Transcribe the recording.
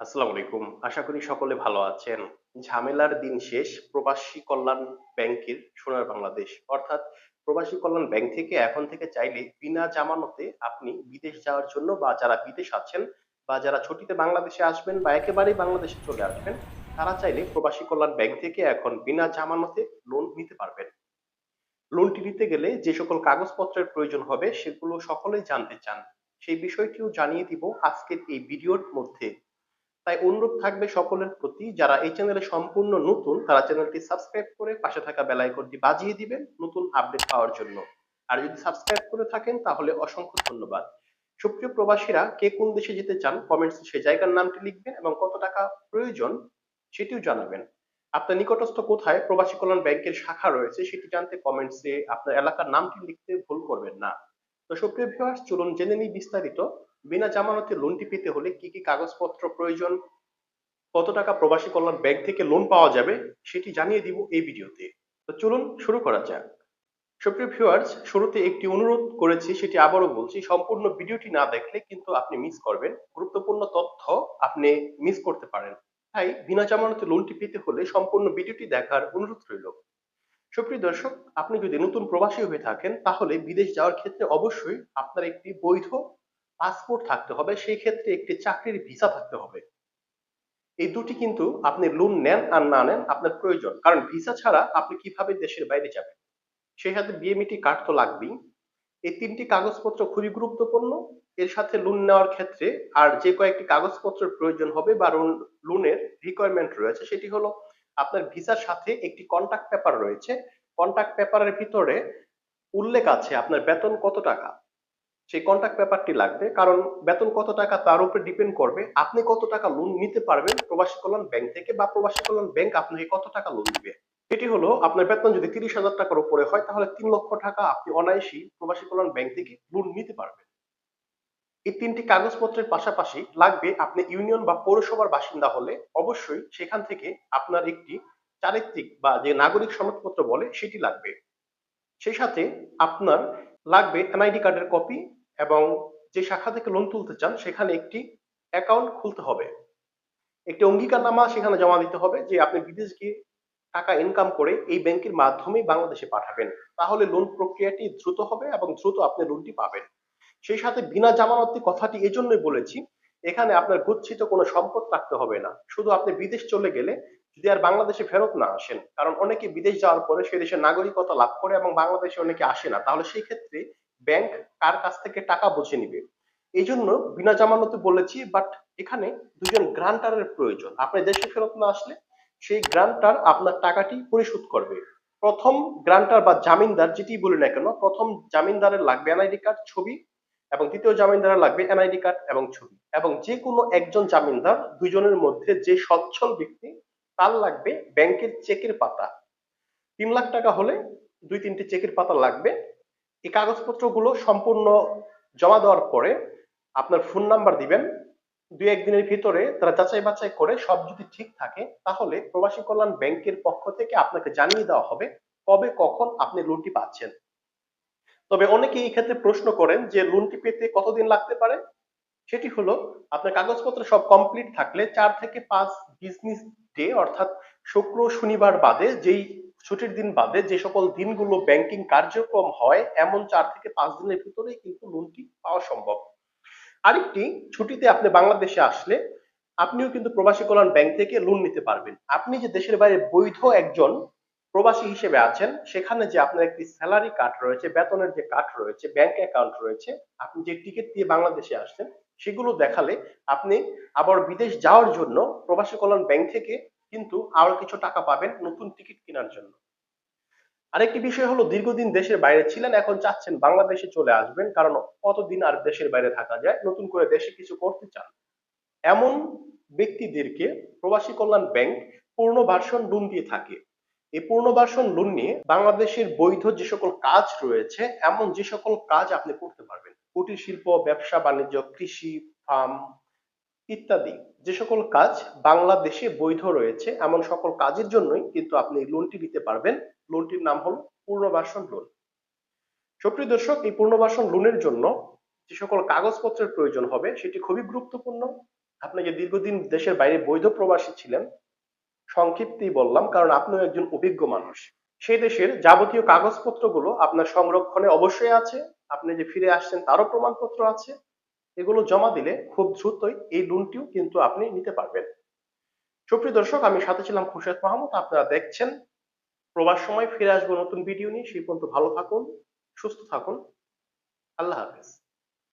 আসসালামু আলাইকুম। আশা করি সকলে ভালো আছেন। ঝামেলার দিন শেষ। প্রবাসী কল্যাণ ব্যাংকের সোনার বাংলাদেশ। অর্থাৎ প্রবাসী কল্যাণ ব্যাংক থেকে এখন থেকে চাইলে বিনা জামানতে আপনি বিদেশ যাওয়ার জন্য বা যারা বিদেশ আছেন বা যারা ছুটিতে বাংলাদেশে আসবেন বা একেবারেই বাংলাদেশে চলে আসবেন, তারা চাইলে প্রবাসী কল্যাণ ব্যাংক থেকে এখন বিনা জামানতে লোন নিতে পারবেন। লোনটি নিতে গেলে যে সকল কাগজপত্রের প্রয়োজন হবে, সেগুলো সকলেই জানতে চান। সেই বিষয়টিও জানিয়ে দিব আজকের এই ভিডিওর মধ্যে। তাই অনুরোধ থাকবে সকলের প্রতি, যারা এই চ্যানেলে সম্পূর্ণ নতুন, তারা চ্যানেলটি সাবস্ক্রাইব করে পাশে থাকা বেল আইকনটি বাজিয়ে দিবেন নতুন আপডেট পাওয়ার জন্য। আর যদি সাবস্ক্রাইব করে থাকেন, তাহলে অসংখ্য ধন্যবাদ। সুপ্রিয় প্রবাসীরা, কে কোন দেশে যেতে চান কমেন্টসে সেই জায়গার নামটি লিখবেন এবং কত টাকা প্রয়োজন সেটিও জানাবেন। আপনার নিকটস্থ কোথায় প্রবাসী কল্যাণ ব্যাংকের শাখা রয়েছে, সেটি জানতে কমেন্টসে আপনার এলাকার নামটি লিখতে ভুল করবেন না। তো সুপ্রিয় ভিউয়ার্স চলুন জেনে নিই বিস্তারিত। বিনা জামানতে লোনটি পেতে হলে কি কি কাগজপত্র প্রয়োজন? কত টাকা প্রবাসী কল্যাণ ব্যাংক থেকে লোন পাওয়া যাবে? সেটি জানিয়ে দিব এই ভিডিওতে। তো চলুন শুরু করা যাক। সুপ্রিয় ভিউয়ার্স শুরুতে একটি অনুরোধ করেছি, সেটি আবারও বলছি, সম্পূর্ণ ভিডিওটি না দেখলে কিন্তু আপনি মিস করবেন। গুরুত্বপূর্ণ তথ্য আপনি মিস করতে পারেন। তাই বিনা জামানতে লোনটি পেতে হলে সম্পূর্ণ ভিডিওটি দেখার অনুরোধ রইল। সুপ্রিয় দর্শক, আপনি যদি নতুন প্রবাসী হয়ে থাকেন, তাহলে বিদেশ যাওয়ার ক্ষেত্রে অবশ্যই আপনার একটি বৈধ পাসপোর্ট থাকতে হবে, সেই ক্ষেত্রে একটি চাকরির ভিসা থাকতে হবে। এই দুটি কিন্তু আপনি লোন নেন আর না নেন আপনার প্রয়োজন। কারণ ভিসা ছাড়া আপনি কীভাবে দেশের বাইরে যাবেন? সেই সাথে বিএমইটি কার্ড তো লাগবেই। এই তিনটি কাগজপত্র খুবই গুরুত্বপূর্ণ। এর সাথে লোন নেওয়ার ক্ষেত্রে আর যে কয়েকটি কাগজপত্রের প্রয়োজন হবে বা লোনের রিকোয়ারমেন্ট রয়েছে, সেটি হলো আপনার ভিসার সাথে একটি কন্ট্যাক্ট পেপার রয়েছে। কন্ট্যাক্ট পেপারের ভিতরে উল্লেখ আছে আপনার বেতন কত টাকা। সেই কন্ট্যাক্ট পেপারটি লাগবে। কারণ বেতন কত টাকা তার উপরে ডিপেন্ড করবে। আপনি কত টাকা লোন নিতে পারবেন প্রবাসী কল্যাণ ব্যাংক থেকে বা প্রবাসী কল্যাণ ব্যাংক আপনাকে কত টাকা লোন দিবে। এটি হলো আপনার বেতন যদি তিরিশ হাজার টাকার উপরে হয়, তাহলে তিন লক্ষ টাকা আপনি অনায়াসেই প্রবাসী কল্যাণ ব্যাংক থেকে লোন নিতে পারবেন। এই তিনটি কাগজপত্রের পাশাপাশি লাগবে আপনি ইউনিয়ন বা পৌরসভার বাসিন্দা হলে অবশ্যই সেখান থেকে আপনার একটি চারিত্রিক বা যে নাগরিক সনদপত্র বলে সেটি লাগবে। সেই সাথে আপনার লাগবে এনআইডি কার্ডের কপি এবং যে শাখা থেকে লোন তুলতে চান, সেখানে একটি অ্যাকাউন্ট খুলতে হবে। একটি অঙ্গীকারনামা সেখানে জমা দিতে হবে যে আপনি বিদেশ গিয়ে টাকা ইনকাম করে এই ব্যাংকের মাধ্যমেই বাংলাদেশে পাঠাবেন। তাহলে লোন প্রক্রিয়াটি দ্রুত হবে এবং দ্রুত আপনি লোনটি পাবেন। সেই সাথে বিনা জামানতি কথাটি এজন্যই বলেছি, এখানে আপনার গচ্ছিত কোনো সম্পদ রাখতে হবে না। শুধু আপনি বিদেশ চলে গেলে যদি আর বাংলাদেশে ফেরত না আসেন, কারণ অনেকে বিদেশ যাওয়ার পরে সে দেশের নাগরিকতা লাভ করে এবং বাংলাদেশে অনেকে আসে না, তাহলে সেই ক্ষেত্রে ব্যাংক কার কাছ থেকে টাকা বুঝে নিবে? এই জন্য বিনা জামানতে বলেছি বাট এখানে দুজন গ্রান্টারের প্রয়োজন। আপনি দেশে ফেরত না আসলে সেই গ্রান্টার আপনার টাকাটি পরিশোধ করবে। প্রথম গ্রান্টার বা জামিনদার যেটি বলি না কেন, প্রথম জামিনদারের লাগবে এনআইডি কার্ড ছবি, এবং দ্বিতীয় জামিনদারের লাগবে এনআইডি কার্ড এবং ছবি। এবং যে কোনো একজন জামিনদার দুজনের মধ্যে যে সচ্ছল ব্যক্তি, তার লাগবে ব্যাংকের চেকের পাতা। তিন লাখ টাকা হলে দুই তিনটি চেকের পাতা লাগবে। এই কাগজপত্রগুলো সম্পূর্ণ জমা দেওয়ার পরে আপনার ফোন নাম্বার দিবেন। দুই একদিনের ভিতরে তারা যাচাই বাছাই করে সব যদি ঠিক থাকে, তাহলে প্রবাসী কল্যাণ ব্যাংকের পক্ষ থেকে আপনাকে জানিয়ে দেওয়া হবে কবে কখন আপনি লোনটি পাচ্ছেন। তবে অনেকে এই ক্ষেত্রে প্রশ্ন করেন যে লোনটি পেতে কতদিন লাগতে পারে? সেটি হলো, আপনার কাগজপত্র সব কমপ্লিট থাকলে চার থেকে পাঁচ বিজনেস ডে অর্থাৎ শুক্র, শনিবার বাদে যেই ছুটির দিন বাদে যে সকল দিনগুলো ব্যাংকিং কার্যক্রম হয়, এমন চার থেকে পাঁচ দিনের ভিতরেই কিন্তু লোনটি পাওয়া সম্ভব। আরেকটি, ছুটিতে আপনি বাংলাদেশে আসলে আপনিও কিন্তু প্রবাসী কল্যাণ ব্যাংক থেকে লোন নিতে পারবেন। আপনি যে দেশের বাইরে বৈধ একজন প্রবাসী হিসেবে আছেন, সেখানে যে আপনার একটি স্যালারি কার্ড রয়েছে, বেতনের যে কার্ড রয়েছে ব্যাংক অ্যাকাউন্ট রয়েছে, আপনি যে টিকিট দিয়ে বাংলাদেশে আসছেন, সেগুলো দেখালে আপনি আবার বিদেশ যাওয়ার জন্য প্রবাসী কল্যাণ ব্যাংক থেকে কিন্তু আরও কিছু টাকা পাবেন নতুন টিকিট কেনার জন্য। আরেকটি বিষয় হলো, দীর্ঘদিন দেশের বাইরে ছিলেন, এখন চাচ্ছেন বাংলাদেশে চলে আসবেন, কারণ কতদিন আর দেশের বাইরে থাকা যায়, নতুন করে দেশে কিছু করতে চান। এমন ব্যক্তিদেরকে প্রবাসী কল্যাণ ব্যাংক পূর্ণ ভার্সন লোন দিয়ে থাকে। এই পূর্ণবাসন লোন নিয়ে বাংলাদেশের বৈধ যে সকল কাজ রয়েছে, এমন যে সকল কাজ আপনি করতে পারবেন। কুটির শিল্প, ব্যবসা, বাণিজ্য, কৃষি, ফার্ম ইত্যাদি। যে সকল কাজ বাংলাদেশে বৈধ রয়েছে, এমন সকল কাজের জন্যই কিন্তু আপনি লোনটি নিতে পারবেন। লোনটির নাম হলো পূর্ণবাসন লোন সুপ্রিয় দর্শক, এই পূর্ণবাসন লোনের জন্য যে সকল কাগজপত্রের প্রয়োজন হবে, সেটি খুবই গুরুত্বপূর্ণ। আপনি যে দীর্ঘদিন দেশের বাইরে বৈধ প্রবাসী ছিলেন, সংক্ষিপ্তই বললাম, কারণ আপনিও একজন অভিজ্ঞ মানুষ। সেই দেশের যাবতীয় কাগজপত্রগুলো আপনার সংরক্ষণে অবশ্যই আছে, আপনি যে ফিরে আসছেন তারও প্রমাণপত্র আছে। এগুলো জমা দিলে খুব দ্রুতই এই লোনটিও কিন্তু আপনি নিতে পারবেন। সুপ্রিয় দর্শক, আমি সাথে ছিলাম খুরশেদ মাহমুদ। আপনারা দেখছেন প্রবাস সময়, ফিরে আসব নতুন ভিডিও নিয়ে। সেই পর্যন্ত ভালো থাকুন, সুস্থ থাকুন। আল্লাহ হাফেজ।